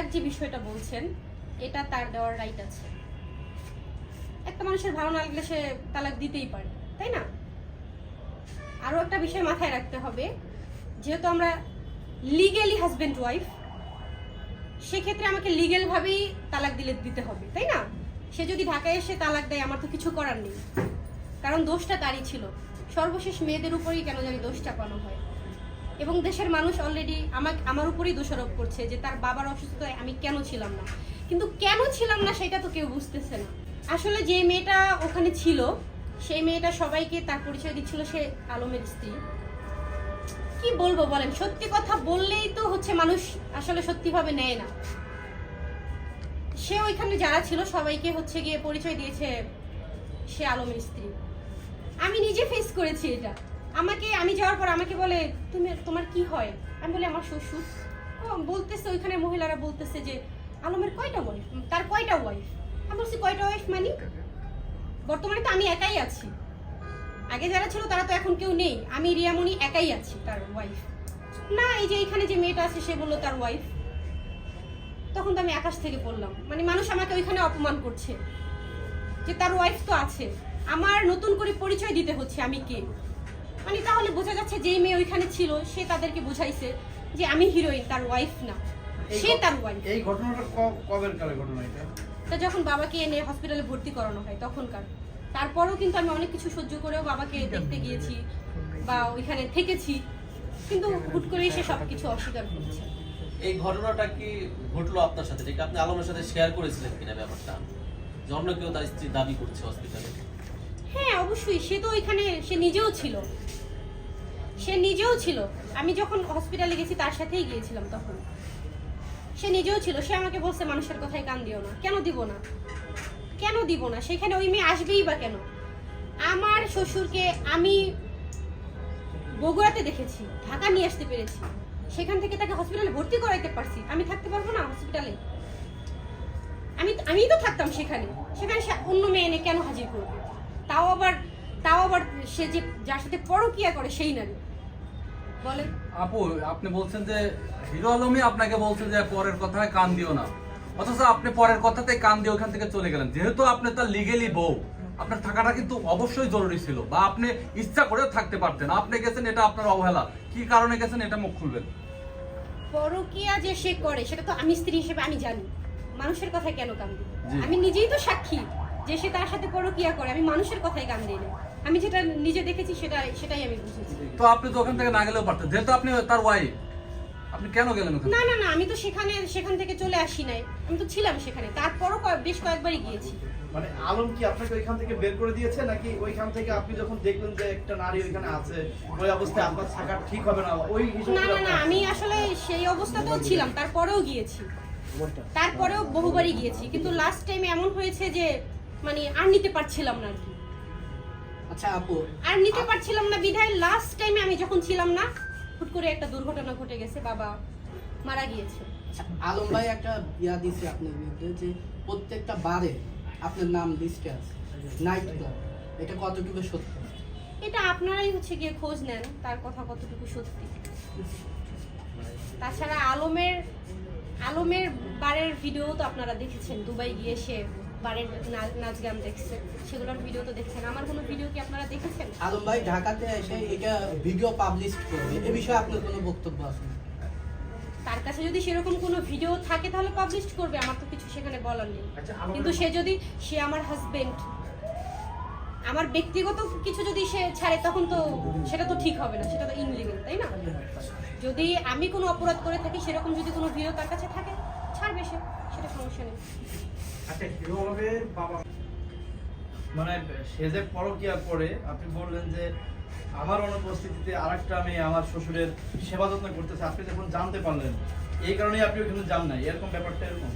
তালাক যে বিষয়টা বলছেন, এটা তার দেওয়ার রাইট আছে। একটা মানুষের ভালো না লাগলে সে তালাক দিতেই পারে, তাই না? আরও একটা বিষয় মাথায় রাখতে হবে, যেহেতু আমরা লিগেলি হাজব্যান্ড ওয়াইফ সেক্ষেত্রে আমাকে লিগেল ভাবেই তালাক দিলে দিতে হবে, তাই না? সে যদি ঢাকায় এসে তালাক দেয়, আমার তো কিছু করার নেই। কারণ দোষটা তারই ছিল। সর্বশেষ মেয়েদের উপরেই কেন জানি দোষ চাপানো হয়। এবং দেশের মানুষ অলরেডি আমাকে আমার উপরেই দোষারোপ করছে যে তার বাবার অসুস্থতায় আমি কেন ছিলাম না। কিন্তু কেন ছিলাম না সেটা তো কেউ বুঝতেছে না। আসলে যে মেয়েটা ওখানে ছিল, সেই মেয়েটা সবাইকে তার পরিচয় দিচ্ছিল সে আলমের স্ত্রী। কি বলব বলেন? সত্যি কথা বললেই তো হচ্ছে মানুষ আসলে সত্যিভাবে নেয় না। সে ওইখানে যারা ছিল সবাইকে হচ্ছে গিয়ে পরিচয় দিয়েছে সে আলমের স্ত্রী। আমি নিজে ফেস করেছি এটা। আমাকে, আমি যাওয়ার পর আমাকে বলে, তুমি, তোমার কি হয়? আমি বলি, আমার শ্বশুর। বলতেছে, ওইখানে মহিলারা বলতেছে যে, আলমের কয়টা ওয়াইফ তার কয়টা ওয়াইফ আমি বলছি, কয়টা ওয়াইফ মানে? বর্তমানে তো আমি একাই আছি। আগে যারা ছিল, তারা তো এখন কেউ নেই। আমি, রিয়ামণি একাই আছি, তার ওয়াইফ না, এই যে এখানে যে মেয়েটা আছে, সে বলল তার ওয়াইফ তখন তো আমি আকাশ থেকে পড়লাম। মানে মানুষ আমাকে ওইখানে অপমান করছে। যে তার ওয়াইফ তো আছে। আমার নতুন করে পরিচয় দিতে হচ্ছে আমি কে? মানে তাহলে বোঝা যাচ্ছে যেই মেয়ে ওইখানে ছিল সে তাদেরকে বোঝাইছে যে আমি হিরোইন তার ওয়াইফ না। সে তার ওয়াইফ এই ঘটনাটা ক- কবের কালে ঘটনা এটা? তা যখন বাবাকে এনে হসপিটালে ভর্তি করানো হয় তখনকার। তারপরেও কিন্তু আমি অনেক কিছু সহ্য করেও বাবাকে দেখতে গিয়েছি বা ওইখানে থেকেছি। কিন্তু হুট করে সে সবকিছু অস্বীকার করছে। এই ঘটনাটা কি ঘটলো আপনার সাথে? যেটা আপনি আলমের সাথে শেয়ার করেছিলেন কিনা ব্যাপারটা? যে অন্য কেউ তার স্ত্রী দাবি করছে হসপিটালে হ্যাঁ অবশ্যই। সে তো ওইখানে, সে নিজেও ছিল। সে নিজেও ছিল। আমি যখন হসপিটালে গেছি, তার সাথেই গিয়েছিলাম তখন। সে নিজেও ছিল। সে আমাকে বলছে, মানুষের কথায় কান দিও না। কেন দিব না? কেন দিব না? সেখানে ওই মেয়ে আসবেই বা কেন? আমার শ্বশুরকে আমি বগুড়াতে দেখেছি, ঢাকা নিয়ে আসতে পেরেছি। সেখান থেকে তাকে হসপিটালে ভর্তি করাইতে পারছি। আমি থাকতে পারব না হসপিটালে আমি, আমিই তো থাকতাম সেখানে। সেখানে অন্য মেয়ে এনে কেন হাজির করবে? তাও আবার তাও আবার সে যে যার সাথে পরকিয়া করে সেই নারী। বলে আপু আপনি বলছেন যে হিরো আলমই আপনাকে বলছে যে পরের কথায় কান দিও না। অথচ আপনি পরের কথাতে কান দিয়ে ওখান থেকে চলে গেলেন। যেহেতু আপনি তার লিগেলি বউ আপনার থাকাটা কিন্তু অবশ্যই জরুরি ছিল বা আপনি ইচ্ছা করেও থাকতে পারতেন। আপনি গেছেন এটা আপনার অবহেলা। কি কারণে গেছেন এটা মুখ খুলবেন। পরকিয়া যে সে করে সেটা তো আমি স্ত্রী হিসেবে আমি জানি। মানুষের কথায় কেন কান দিই আমি নিজেই তো সাক্ষী। যে সে তার সাথে পরকিয়া করে আমি মানুষের কথাই কান দিই না। আমি যেটা নিজে দেখেছি সেটা সেটাই আমি বুঝেছি। তো আপনি তো ওখান থেকে না গেলেও পারতেন। যেহেতু আপনি তার ওয়াইফ আপনি কেন গেলেন ওখানে না না না আমি তো সেখানে সেখান থেকে চলে আসি নাই। আমি তো ছিলাম সেখানে। তারপরও বেশ কয়েকবারই গিয়েছি। মানে আলম কি আপনাকে ওইখান থেকে বের করে দিয়েছে নাকি ওইখান থেকে আপনি যখন দেখলেন যে একটা নারী ওইখানে আছে ওই অবস্থায় আপনার থাকা ঠিক হবে না? ওই না না না আমি আসলে সেই অবস্থাতেও ছিলাম তারপরেও গিয়েছি। তারপরেও বহুবারই গিয়েছি। কিন্তু লাস্ট টাইমে এমন হয়েছে যে মানে আর নিতে পারছিলাম না আর কি। আচ্ছা আপু আর নিতে পারছিলাম না বিধায় লাস্ট টাইমে আমি যখন ছিলাম না হুট করে একটা দুর্ঘটনা ঘটে গেছে বাবা মারা গিয়েছে। আচ্ছা, আলম ভাই একটা ইয়া দিছে আপনার বিরুদ্ধে যে প্রত্যেকটা বারে আপনার নাম লিস্টে আছে নাইট ক্লাব এটা কতটুকু সত্য? এটা আপনারাই হচ্ছে গিয়ে খোঁজ নেন তার কথা কতটুকু সত্যি। তাছাড়া আলমের আলমের বারের ভিডিও তো আপনারা দেখেছেন দুবাই গিয়ে সে বারের নাচ গান দেখছে। সেগুলোর ভিডিও তো দেখছেন। আমার কোনো ভিডিও কি আপনারা দেখেছেন? আলম ভাই ঢাকাতে এসে এটা ভিডিও পাবলিশ করবে। এ বিষয়ে আপনার কোনো বক্তব্য আছে? তার কাছে যদি সেরকম কোনো ভিডিও থাকে তাহলে পাবলিশ করবে। আমার তো কিছু সেখানে বলার নেই। আচ্ছা, কিন্তু সে যদি সে আমার হাজবেন্ড আমার ব্যক্তিগত কিছু যদি সে ছাড়ে তখন তো সেটা তো ঠিক হবে না। সেটা তো ইনলিগেল তাই না? যদি আমি কোনো অপরাধ করে থাকি সেরকম যদি কোনো ভিডিও তার কাছে থাকে ছাড়বে সে। সেটা সমস্যা নেই। আচ্ছা বাবা। মানে সে যে পরকিয়া করে, আপনি বললেন যে, আমার অনুপস্থিতিতে আরেকটা মেয়ে আমার শ্বশুরের সেবা যত্ন করতেছে, আপনি যখন জানতে পারলেন, এই কারণেই আপনি ওখানে যান নাই। এরকম ব্যাপারটা এরকম?